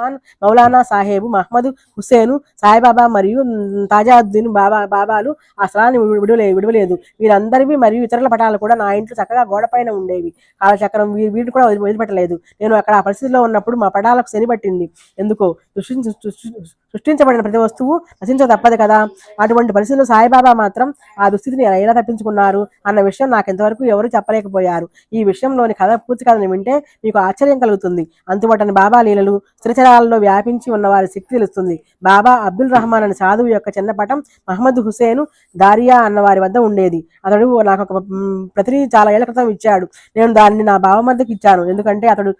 రహమాన్ మౌలానా సాహేబు మహమ్మద్ హుస్సేను సాయిబాబా మరియు తాజాద్దీన్ బాబా బాబాలు ఆ స్థలాన్ని విడు- విడువలే విడవలేదు. వీరందరివి మరియు ఇతరుల పటాలు కూడా నా ఇంట్లో చక్కగా గోడపైన ఉండేవి. కాలచక్రం వీ- వీటిని కూడా వదిలిపెట్టలేదు. నేను అక్కడ ఆ పరిస్థితిలో ఉన్నప్పుడు మా పటాలకు శని పట్టింది. ఎందుకో? సృష్టించబడిన ప్రతి వస్తువు నశించ తప్పదు కదా. అటువంటి పరిస్థితుల్లో సాయిబాబా మాత్రం ఆ దుస్థితిని ఎలా తప్పించుకున్నారు అన్న విషయం నాకు ఇంతవరకు ఎవరు చెప్పలేకపోయారు. ఈ విషయంలోని కథ పూర్తి కథను వింటే మీకు ఆశ్చర్యం కలుగుతుంది. అంతుబట్టని బాబా లీలలు స్థిరచరాలలో వ్యాపించి ఉన్న వారి శక్తి తెలుస్తుంది. బాబా అబ్దుల్ రహమాన్ అనే సాధువు యొక్క చిన్న పటం మహమ్మద్ హుసేన్ దారియా అన్న వారి వద్ద ఉండేది. అతడు నాకు ఒక ప్రతిని చాలా ఏళ్ళ క్రితం ఇచ్చాడు. నేను దాన్ని నా బావ మధ్యకి ఇచ్చాను. ఎందుకంటే అతడు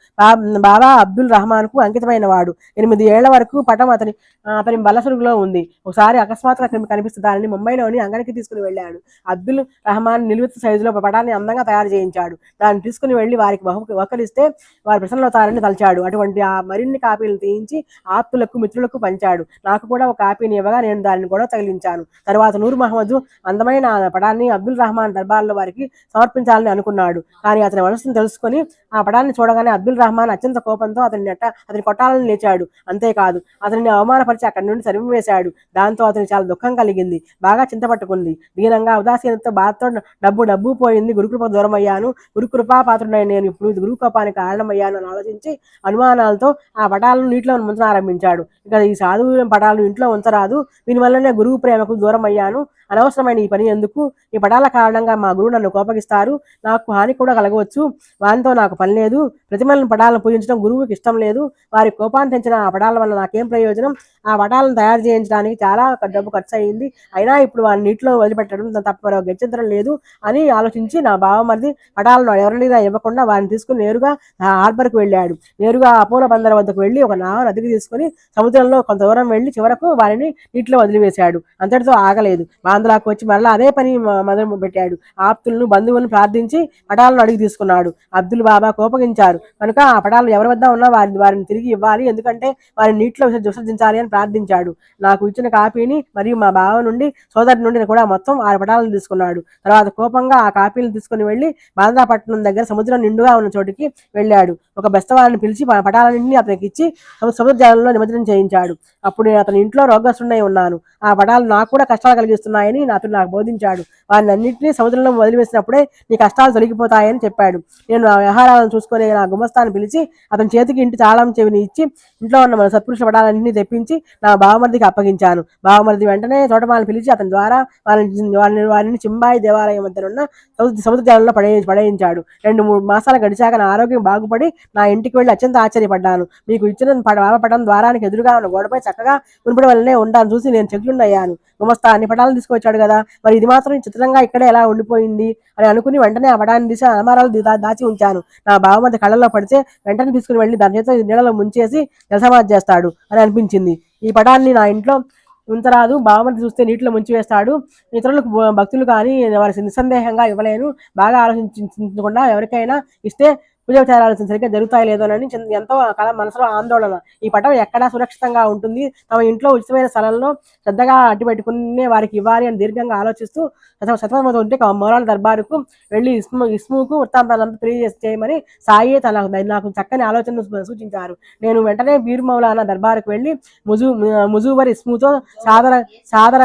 బాబా అబ్దుల్ రహమాన్కు అంకితమైన వాడు. ఎనిమిది ఏళ్ళ వరకు పటం అతని అతని బలసురుగులో ఉంది. ఒకసారి అకస్మాత్తుగా కనిపి- కనిపిస్తే దానిని ముంబైలోని అంగడికి తీసుకుని వెళ్ళాడు. అబ్దుల్ రహమాన్ నిలువెత్తు సైజులో పటాన్ని అందంగా తయారు చేయించాడు. దాన్ని తీసుకుని వెళ్ళి వారికి బహు వకలిస్తే వారు ప్రసన్నవుతారని తలచాడు. అటువంటి ఆ మరిన్ని కాపీలు తీయించి ఆప్తులకు మిత్రులకు పంచాడు. నాకు కూడా ఒక కాపీని ఇవ్వగా నేను దానిని కూడా తగిలించాను. తర్వాత నూర్ మహమ్మద్ అందమైన పటాన్ని అబ్దుల్ రహమాన్ దర్బార్లో వారికి సమర్పించాలని అనుకున్నాడు. కానీ అతని మనసును తెలుసుకొని ఆ పటాన్ని చూడగానే అబ్దుల్ రహమాన్ అత్యంత కోపంతో అతని నెట్ట అతని కొట్టాలని లేచాడు. అంతేకాదు అతనిని అవమానపరిచి అక్కడి నుండి తరిమివేశాడు దాంతో అతను చాలా దుఃఖం కలిగింది. బాగా చింతపట్టుకుంది. దీనంగా ఉదాసీనతో బాధతో డబ్బు డబ్బు పోయింది. గురుకృప దూరం అయ్యాను గురుకృపా పాత్రుడైన నేను ఇప్పుడు గురుకృపానికి కారణమయ్యాను అని ఆలోచించి అనుమానాలతో ఆ పటాలను నీటిలో ఉంచనారంభించాడు ఇక ఈ సాధువు పటాలను ఇంట్లో ఉంచరాదు. దీనివల్లనే గురువు ప్రేమకు దూరం అయ్యాను అనవసరమైన ఈ పని ఎందుకు? ఈ పటాల కారణంగా మా గురువు నన్ను కోపగిస్తారు. నాకు హాని కూడా కలగవచ్చు. వానితో నాకు పని లేదు. ప్రతిమలను పటాలను పూజించడం గురువుకి ఇష్టం లేదు. వారి కోపాన్ని తెంచిన ఆ పటాల వల్ల నాకేం ప్రయోజనం? ఆ పటాలను తయారు చేయించడానికి చాలా డబ్బు ఖర్చు అయింది అయినా ఇప్పుడు వారిని నీటిలో వదిలిపెట్టడం తప్ప మరో గత్యంతరం లేదు అని ఆలోచించి నా బావమరిది పటాలను ఎవరినైనా ఇవ్వకుండా వారిని తీసుకుని నేరుగా ఆ హార్బర్కి వెళ్ళాడు. నేరుగా అపోలో బందర్ వద్దకు వెళ్ళి ఒక నావ నదికి తీసుకుని సముద్రంలో కొంత దూరం వెళ్ళి చివరకు వారిని నీటిలో వదిలివేశాడు. అంతటితో ఆగలేదు. బాంధలాకు వచ్చి మరలా అదే పని మొదలు పెట్టాడు. ఆప్తులను బంధువులను ప్రార్థించి పటాలను అడిగి తీసుకున్నాడు. అబ్దుల్ బాబా కోపగించారు. కనుక ఆ పటాలు ఎవరి వద్ద ఉన్నా వారిని వారిని తిరిగి ఇవ్వాలి. ఎందుకంటే వారిని నీటిలో విసర్జించాలి అని ప్రార్థించాడు. నాకు ఇచ్చిన కాపీని మరియు మా బావ నుండి సోదరి నుండి కూడా మొత్తం ఆరు పటాలను తీసుకున్నాడు. తర్వాత కోపంగా ఆ కాపీని తీసుకుని వెళ్ళి బాంద్రాపట్నం దగ్గర సముద్రం నిండుగా ఉన్న చోటికి వెళ్ళాడు. ఒక బెస్తవారిని పిలిచి ఆ పటాలన్నింటినీ అతనికి ఇచ్చి సముద్ర జలంలో నిమజ్జనం చేయించాడు. అప్పుడు నేను అతని ఇంట్లో రోగస్తున్నై ఉన్నాను. ఆ పటాలు నాకు కూడా కష్టాలు కలిగిస్తున్నాయని అతను నాకు బోధించాడు. వారిని అన్నింటినీ సముద్రంలో వదిలివేసినప్పుడే నీ కష్టాలు తొలగిపోతాయని చెప్పాడు. నేను ఆ వ్యవహారాలను చూసుకునే నా గుమస్తాన్ని పిలిచి అతని చేతికి ఇంటి తాళం చెవిని ఇచ్చి ఇంట్లో ఉన్న మన సత్పురుష పటాలన్నింటినీ తెప్పించి నా బావమరిదికి అప్పగించాను. బావమరిది వెంటనే తోటమాలను పిలిచి అతని ద్వారా వారిని వారిని వారిని చింబాయి దేవాలయం మధ్య ఉన్న సముద్ర జలంలో పడే పడేయించాడు. రెండు మూడు మాసాలు గడిచాక నా ఆరోగ్యం బాగుపడి నా ఇంటికి వెళ్ళి అత్యంత ఆశ్చర్యపడ్డాను. మీకు ఇచ్చిన పడ ద్వారానికి ఎదురుగా ఉన్న గోడపై చక్కగా మునిపడి వల్లనే ఉండాను. చూసి నేను చెక్కులున్నయ్యాను గుమస్తా అన్ని పటాలను తీసుకొచ్చాడు కదా. మరి ఇది మాత్రం చిత్రంగా ఇక్కడే ఎలా ఉండిపోయింది? అని అనుకుని వెంటనే ఆ పటాన్ని తీసి అలమారాలు దాచి ఉంచాను. నా బావమతి కళ్ళలో పడితే వెంటనే తీసుకుని వెళ్ళి దాని చేత నీళ్ళలో ముంచేసి జలసమాధి చేస్తాడు అని అనిపించింది. ఈ పటాన్ని నా ఇంట్లో ఉంచరాదు. బావమతి చూస్తే నీటిలో ముంచి వేస్తాడు. ఇతరులకు భక్తులు కానీ వారి నిస్సందేహంగా ఇవ్వలేను. బాగా ఆలోచించకుండా ఎవరికైనా ఇస్తే పూజోపచారాలు సరిగ్గా జరుగుతాయి లేదో అని ఎంతో కల మనసులో ఆందోళన. ఈ పటం ఎక్కడా సురక్షితంగా ఉంటుంది. తమ ఇంట్లో ఉచితమైన స్థలంలో శ్రద్ధగా అట్టి పెట్టుకునే వారికి ఇవ్వాలి అని దీర్ఘంగా ఆలోచిస్తూ సతమత ఉంటే మౌలాల దర్బారుకు వెళ్ళి ఇస్ము ఇస్ముకు వృత్తాంతాలను తెలియజేసి సాయి తన నాకు చక్కని ఆలోచనను సూచించారు. నేను వెంటనే బీర్ మౌలానా దర్బారుకు వెళ్ళి ముజు ముజువర్ ఇస్ముతో సాదర సాదర